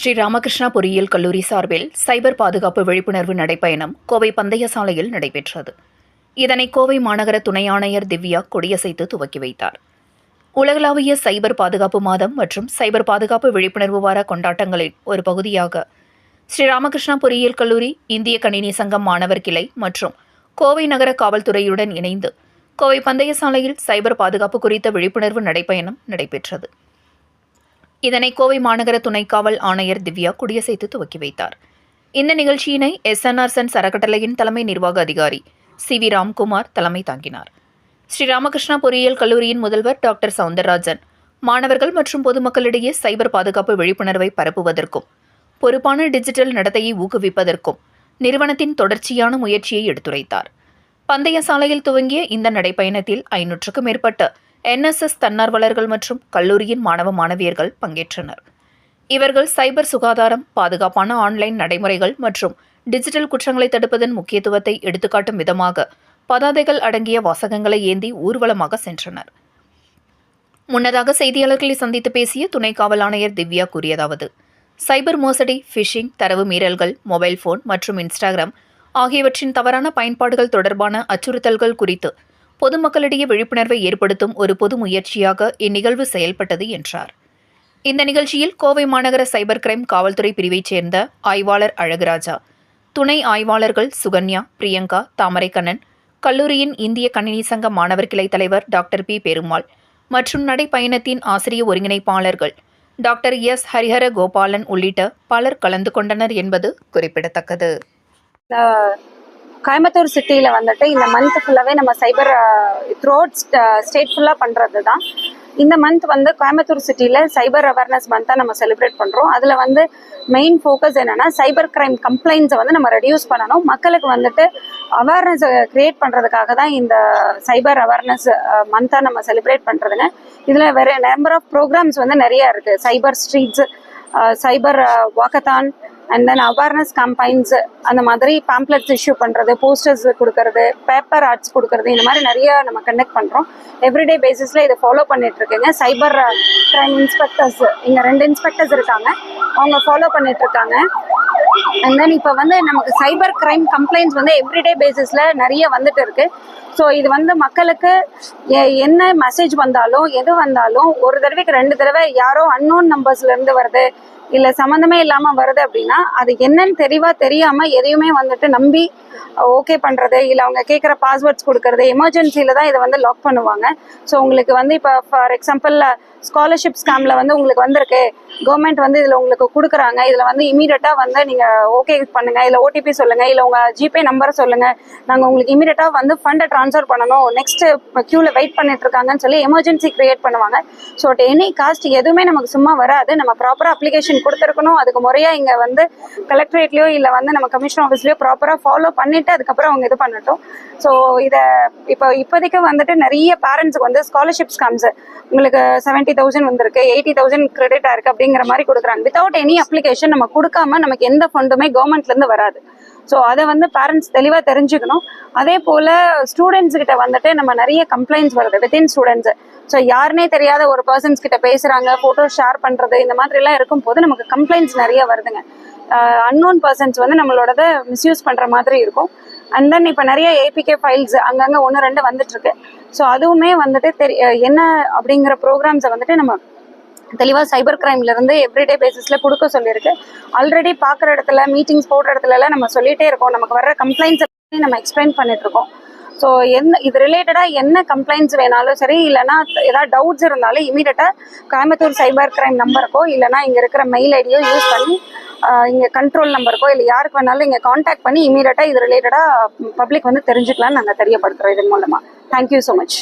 ஸ்ரீ ராமகிருஷ்ணா பொறியியல் கல்லூரி சார்பில் சைபர் பாதுகாப்பு விழிப்புணர்வு நடைப்பயணம் கோவை பந்தய சாலையில் நடைபெற்றது. இதனை கோவை மாநகர துணை ஆணையர் திவ்யா கொடியசைத்து துவக்கி வைத்தார். உலகளாவிய சைபர் பாதுகாப்பு மாதம் மற்றும் சைபர் பாதுகாப்பு விழிப்புணர்வு வார கொண்டாட்டங்களின் ஒரு பகுதியாக ஸ்ரீ ராமகிருஷ்ணா பொறியியல் கல்லூரி இந்திய கணினி சங்கம் மாணவர் கிளை மற்றும் கோவை நகர காவல்துறையுடன் இணைந்து கோவை பந்தய சாலையில் சைபர் பாதுகாப்பு குறித்த விழிப்புணர்வு நடைப்பயணம் நடைபெற்றது. இதனை கோவை மாநகர துணை காவல் ஆணையர் திவ்யா குடியசைத்து துவக்கி வைத்தார். இந்த நிகழ்ச்சியினை எஸ்என்ஆர் சன்ஸ் தலைமை நிர்வாக அதிகாரி சி வி ராம்குமார் தலைமை தாங்கினார். ஸ்ரீ ராமகிருஷ்ணா பொறியியல் கல்லூரியின் முதல்வர் டாக்டர் சவுந்தரராஜன் மாணவர்கள் மற்றும் பொதுமக்களிடையே சைபர் பாதுகாப்பு விழிப்புணர்வை பரப்புவதற்கும் பொறுப்பான டிஜிட்டல் நடத்தையை ஊக்குவிப்பதற்கும் நிறுவனத்தின் தொடர்ச்சியான முயற்சியை எடுத்துரைத்தார். பந்தய சாலையில் துவங்கிய இந்த நடைப்பயணத்தில் ஐநூற்றுக்கும் மேற்பட்ட என்எஸ்எஸ் தன்னார்வலர்கள் மற்றும் கல்லூரியின் மாணவ மாணவியர்கள் பங்கேற்றனர். இவர்கள் சைபர் சுகாதாரம் பாதுகாப்பான ஆன்லைன் நடைமுறைகள் மற்றும் டிஜிட்டல் குற்றங்களை தடுப்பதன் முக்கியத்துவத்தை எடுத்துக்காட்டும் விதமாக பதாதைகள் அடங்கிய வாசகங்களை ஏந்தி ஊர்வலமாக சென்றனர். முன்னதாக செய்தியாளர்களை சந்தித்து பேசிய துணை காவல் ஆணையர் திவ்யா கூறியதாவது சைபர் மோசடி ஃபிஷிங் தரவு மீறல்கள் மொபைல் ஃபோன் மற்றும் இன்ஸ்டாகிராம் ஆகியவற்றின் தவறான பயன்பாடுகள் தொடர்பான அச்சுறுத்தல்கள் குறித்து பொதுமக்களிடையே விழிப்புணர்வை ஏற்படுத்தும் ஒரு பொது முயற்சியாக இந்நிகழ்வு செயல்பட்டது என்றார். இந்த நிகழ்ச்சியில் கோவை மாநகர சைபர் கிரைம் காவல்துறை பிரிவைச் சேர்ந்த ஆய்வாளர் அழகுராஜா துணை ஆய்வாளர்கள் சுகன்யா பிரியங்கா தாமரைக்கண்ணன் கல்லூரியின் இந்திய கணினி சங்க மாணவர் கிளை தலைவர் டாக்டர் பி. பெருமாள் மற்றும் நடைப்பயணத்தின் ஆசிரிய ஒருங்கிணைப்பாளர்கள் டாக்டர் எஸ். ஹரிஹர கோபாலன் உள்ளிட்ட பலர் கலந்து கொண்டனர் என்பது குறிப்பிடத்தக்கது. கோயம்புத்தூர் சிட்டியில் வந்துட்டு இந்த மந்த் ஃபுல்லாகவே நம்ம சைபர் த்ரோட் ஸ்டேட் ஃபுல்லாக பண்ணுறது தான் இந்த மந்த் வந்து கோயம்புத்தூர் சிட்டியில் சைபர் அவேர்னஸ் மந்த்தாக நம்ம செலிப்ரேட் பண்ணுறோம் அதில் வந்து மெயின் ஃபோக்கஸ் என்னென்னா சைபர் கிரைம் கம்ப்ளைண்ட்ஸை வந்து நம்ம ரெடியூஸ் பண்ணணும். மக்களுக்கு வந்துட்டு அவேர்னஸ் க்ரியேட் பண்ணுறதுக்காக தான் இந்த சைபர் அவேர்னஸ் மந்த்தாக நம்ம செலிப்ரேட் பண்ணுறதுங்க இதில் வேறு நம்பர் ஆஃப் ப்ரோக்ராம்ஸ் வந்து நிறையா இருக்குது cyber streets cyber walkathon and then awareness campaigns அந்த மாதிரி பேம்ப்ளெட்ஸ் இஷ்யூ பண்ணுறது போஸ்டர்ஸ் கொடுக்கறது பேப்பர் ஆர்ட்ஸ் கொடுக்கறது இந்த மாதிரி நிறைய நம்ம கண்டக்ட் பண்ணுறோம் எவ்ரிடே பேசிஸில் இதை ஃபாலோ பண்ணிட்டு சைபர் கிரைம் இன்ஸ்பெக்டர்ஸ் இங்கே ரெண்டு இன்ஸ்பெக்டர்ஸ் இருக்காங்க. அவங்க ஃபாலோ பண்ணிட்டு இருக்காங்க. அண்ட் தென் இப்போ வந்து நமக்கு சைபர் கிரைம் கம்ப்ளைண்ட்ஸ் வந்து எவ்ரிடே பேசிஸில் நிறைய வந்துட்டு இருக்கு. ஸோ இது வந்து மக்களுக்கு என்ன மெசேஜ் வந்தாலும் எது வந்தாலும் ஒரு தடவைக்கு ரெண்டு தடவை யாரோ அன்னோன் நம்பர்ஸ்லேருந்து வருது. இல்ல சம்மந்தமே இல்லாம வருது அப்படின்னா அது என்னன்னு தெளிவா தெரியாம எதையுமே வந்துட்டு நம்பி ஓகே பண்றது இல்ல அவங்க கேட்குற பாஸ்வேர்ட்ஸ் கொடுக்கறது எமர்ஜென்சில தான் இதை வந்து லாக் பண்ணுவாங்க. ஸோ உங்களுக்கு வந்து இப்போ ஃபார் எக்ஸாம்பிள் ஸ்காலர்ஷிப் ஸ்கேம்ல வந்து உங்களுக்கு வந்திருக்கு. கவர்மெண்ட் வந்து இதில் உங்களுக்கு கொடுக்குறாங்க. இதில் வந்து இமீடியட்டாக வந்து நீங்கள் ஓகே பண்ணுங்க. இல்லை ஓடிபி சொல்லுங்க. இல்லை உங்கள் ஜிபே நம்பரை சொல்லுங்க. நாங்கள் உங்களுக்கு இமீடியட்டாக வந்து ஃபண்டை ட்ரான்ஸ்ஃபர் பண்ணணும். நெக்ஸ்ட் க்யூவில் வெயிட் பண்ணிட்டு இருக்காங்கன்னு சொல்லி எமர்ஜென்சி கிரியேட் பண்ணுவாங்க. ஸோ அட் எனி காஸ்ட் எதுவுமே நமக்கு சும்மா வராது. நம்ம ப்ராப்பராக அப்ளிகேஷன் கொடுத்துருக்கணும். அதுக்கு முறையாக இங்கே வந்து கலெக்டரேட்லேயோ இல்லை வந்து நம்ம கமிஷன் ஆஃபீஸ்லேயோ ப்ராப்பராக ஃபாலோ பண்ணிவிட்டு அதுக்கப்புறம் அவங்க இது பண்ணட்டும். ஸோ இதை இப்போ இப்போதைக்கு வந்துட்டு நிறைய பேரண்ட்ஸுக்கு வந்து ஸ்காலர்ஷிப் ஸ்கீம்ஸ் உங்களுக்கு செவன்ட்டி தௌசண்ட் வந்திருக்கு. எயிட்டி தௌசண்ட் கிரெடிட்டாக இருக்குது அப்படிங்கிற மாதிரி கொடுக்குறாங்க. வித்தவுட் எனி அப்ளிகேஷன் நம்ம கொடுக்காம நமக்கு எந்த ஃபண்டுமே கவர்மெண்ட்லேருந்து வராது. ஸோ அதை வந்து பேரண்ட்ஸ் தெளிவாக தெரிஞ்சுக்கணும். அதே போல் ஸ்டூடெண்ட்ஸ் கிட்ட வந்துட்டு நம்ம நிறைய கம்ப்ளைண்ட்ஸ் வருது வித்தின் ஸ்டூடெண்ட்ஸு ஸோ யாருனே தெரியாத ஒரு பர்சன்ஸ் கிட்ட பேசுகிறாங்க ஃபோட்டோ ஷேர் பண்ணுறது இந்த மாதிரிலாம் இருக்கும் போது நமக்கு கம்ப்ளைண்ட்ஸ் நிறைய வருதுங்க. அன்னோன் பர்சன்ஸ் வந்து நம்மளோடத மிஸ்யூஸ் பண்ணுற மாதிரி இருக்கும். அண்ட் தென் இப்போ நிறைய ஏபிகே ஃபைல்ஸ் அங்கங்கே ஒன்று ரெண்டு வந்துட்டுருக்கு ஸோ அதுவுமே வந்துட்டு தெரி என்ன அப்படிங்கிற ப்ரோக்ராம்ஸை வந்துட்டு நம்ம தெளிவாக சைபர் கிரைம்லேருந்து எவ்ரிடே பேசிஸில் கொடுக்க சொல்லியிருக்கு. ஆல்ரெடி பார்க்குற இடத்துல மீட்டிங்ஸ் போடுற இடத்துலலாம் நம்ம சொல்லிகிட்டே இருக்கோம். நமக்கு வர்ற கம்ப்ளைண்ட்ஸ் நம்ம எக்ஸ்பிளைன் பண்ணிட்டுருக்கோம் ஸோ என்ன இது ரிலேட்டடாக என்ன கம்ப்ளைண்ட்ஸ் வேணாலும் சரி இல்லைனா ஏதாவது டவுட்ஸ் இருந்தாலும் இமீடியட்டாக கோயம்புத்தூர் சைபர் கிரைம் நம்பருக்கோ இல்லைனா இங்கே இருக்கிற மெயில் ஐடியோ யூஸ் பண்ணி இங்கே கண்ட்ரோல் நம்பருக்கோ இல்லை யாருக்கு வேணாலும் இங்கே காண்டாக்ட் பண்ணி இமீடியட்டாக இது ரிலேட்டடாக பப்ளிக் வந்து தெரிஞ்சுக்கலாம்னு நாங்கள் தெரியப்படுத்துகிறோம் இதன் மூலமாக தேங்க்யூ ஸோ மச்